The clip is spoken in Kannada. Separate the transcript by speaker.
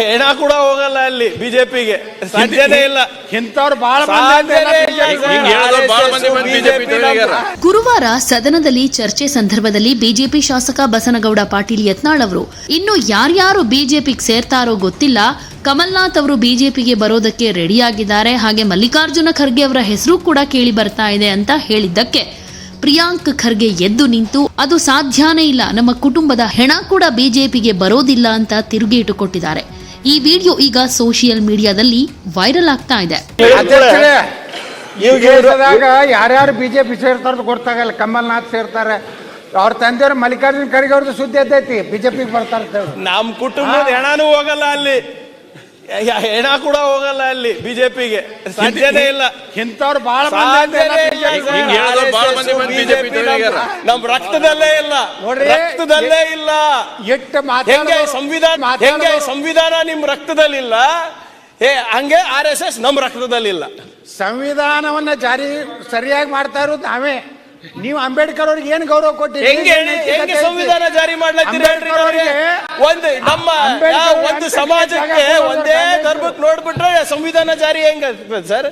Speaker 1: ಹೆಣ ಕೂಡ ಹೋಗಲ್ಲ ಅಲ್ಲಿ ಬಿಜೆಪಿಗೆ. ಸಾಧ್ಯನೇ ಇಲ್ಲ.
Speaker 2: ಇಂಥವ್ರು ಬಹಳ.
Speaker 3: ಗುರುವಾರ ಸದನದಲ್ಲಿ ಚರ್ಚೆ ಸಂದರ್ಭದಲ್ಲಿ ಬಿಜೆಪಿ ಶಾಸಕ ಬಸನಗೌಡ ಪಾಟೀಲ್ ಯತ್ನಾಳ್ ಅವರು ಇನ್ನು ಯಾರ್ಯಾರು ಬಿಜೆಪಿಗೆ ಸೇರ್ತಾರೋ ಗೊತ್ತಿಲ್ಲ. ಕಮಲ್ನಾಥ್ ಅವರು ಬಿಜೆಪಿಗೆ ಬರೋದಕ್ಕೆ ರೆಡಿಯಾಗಿದ್ದಾರೆ ಹಾಗೆ ಮಲ್ಲಿಕಾರ್ಜುನ ಖರ್ಗೆ ಅವರ ಹೆಸರು ಕೂಡ ಕೇಳಿ ಬರ್ತಾ ಇದೆ ಅಂತ ಹೇಳಿದ್ದಕ್ಕೆ ಪ್ರಿಯಾಂಕ್ ಖರ್ಗೆ ಎದ್ದು ನಿಂತು ಅದು ಸಾಧ್ಯನೇ ಇಲ್ಲ ನಮ್ಮ ಕುಟುಂಬದ ಹೆಣ ಕೂಡ ಬಿಜೆಪಿಗೆ ಬರೋದಿಲ್ಲ ಅಂತ ತಿರುಗೇಟು ಕೊಟ್ಟಿದ್ದಾರೆ. ಈ ವಿಡಿಯೋ ಈಗ ಸೋಷಿಯಲ್ ಮೀಡಿಯಾದಲ್ಲಿ ವೈರಲ್ ಆಗ್ತಾ ಇದೆ.
Speaker 2: ಯಾರ್ಯಾರು ಬಿಜೆಪಿ ಸೇರ್ತಾರ ಗೊತ್ತಾಗಲ್ಲ ಕಮಲ್ನಾಥ್ ಸೇರ್ತಾರೆ. ಅವ್ರ ತಂದೆಯವ್ರು ಮಲ್ಲಿಕಾರ್ಜುನ್ ಖರ್ಗೆ ಅವ್ರದ್ದು ಸುದ್ದಿ ಎದ್ದೈತಿ ಬಿಜೆಪಿಗೆ ಬರ್ತಾರೆ ಅಂತ ಹೇಳಿ.
Speaker 1: ನಮ್ ಕುಟುಂಬದ ಹೆಣನೂ ಹೋಗಲ್ಲ ಅಲ್ಲಿ. ಹೆಣ ಕೂಡ ಹೋಗಲ್ಲ ಅಲ್ಲಿ ಬಿಜೆಪಿಗೆ. ಸಾಧ್ಯನೇ ಇಲ್ಲ.
Speaker 2: ಇಂಥವ್ರು ಬಹಳ
Speaker 4: ತೊರೆಗಾರ.
Speaker 1: ನಮ್- ರಕ್ತದಲ್ಲೇ ಇಲ್ಲ.
Speaker 2: ನೋಡ್ರಿ,
Speaker 1: ರಕ್ತದಲ್ಲೇ ಇಲ್ಲ.
Speaker 2: ಎಷ್ಟು
Speaker 1: ಹೆಂಗೆ ಸಂವಿಧಾನ ಹೆಂಗೆ ಸಂವಿಧಾನ ನಿಮ್ ರಕ್ತದಲ್ಲಿಲ್ಲ ಏ ಹಂಗೆ ಆರ್ ಎಸ್ ಎಸ್ ನಮ್ ರಕ್ತದಲ್ಲಿಲ್ಲ
Speaker 2: ಸಂವಿಧಾನವನ್ನ ಜಾರಿ ಸರಿಯಾಗಿ ಮಾಡ್ತಾ ಇರೋದು ನಾವೇ. ನೀವು ಅಂಬೇಡ್ಕರ್ ಅವ್ರಿಗೆ ಏನ್ ಗೌರವ ಕೊಟ್ಟಿರಿ
Speaker 1: ಹೆಂಗೆ ಹೆಂಗೆ ಸಂವಿಧಾನ ಜಾರಿ ಮಾಡ್ಲತ್ತೀರಿ
Speaker 2: ಅಂಬೇಡ್ಕರ್
Speaker 1: ಅವ್ರಿಗೆ?
Speaker 2: ಅವ್ರಿಗೆ
Speaker 1: ಒಂದು ನಮ್ಮ ಒಂದು ಸಮಾಜಕ್ಕೆ ಒಂದೇ? ಧರ್ಮಕ್ಕೆ ನೋಡ್ಬಿಟ್ರೆ ಸಂವಿಧಾನ ಜಾರಿ ಹೆಂಗ ಸರ್?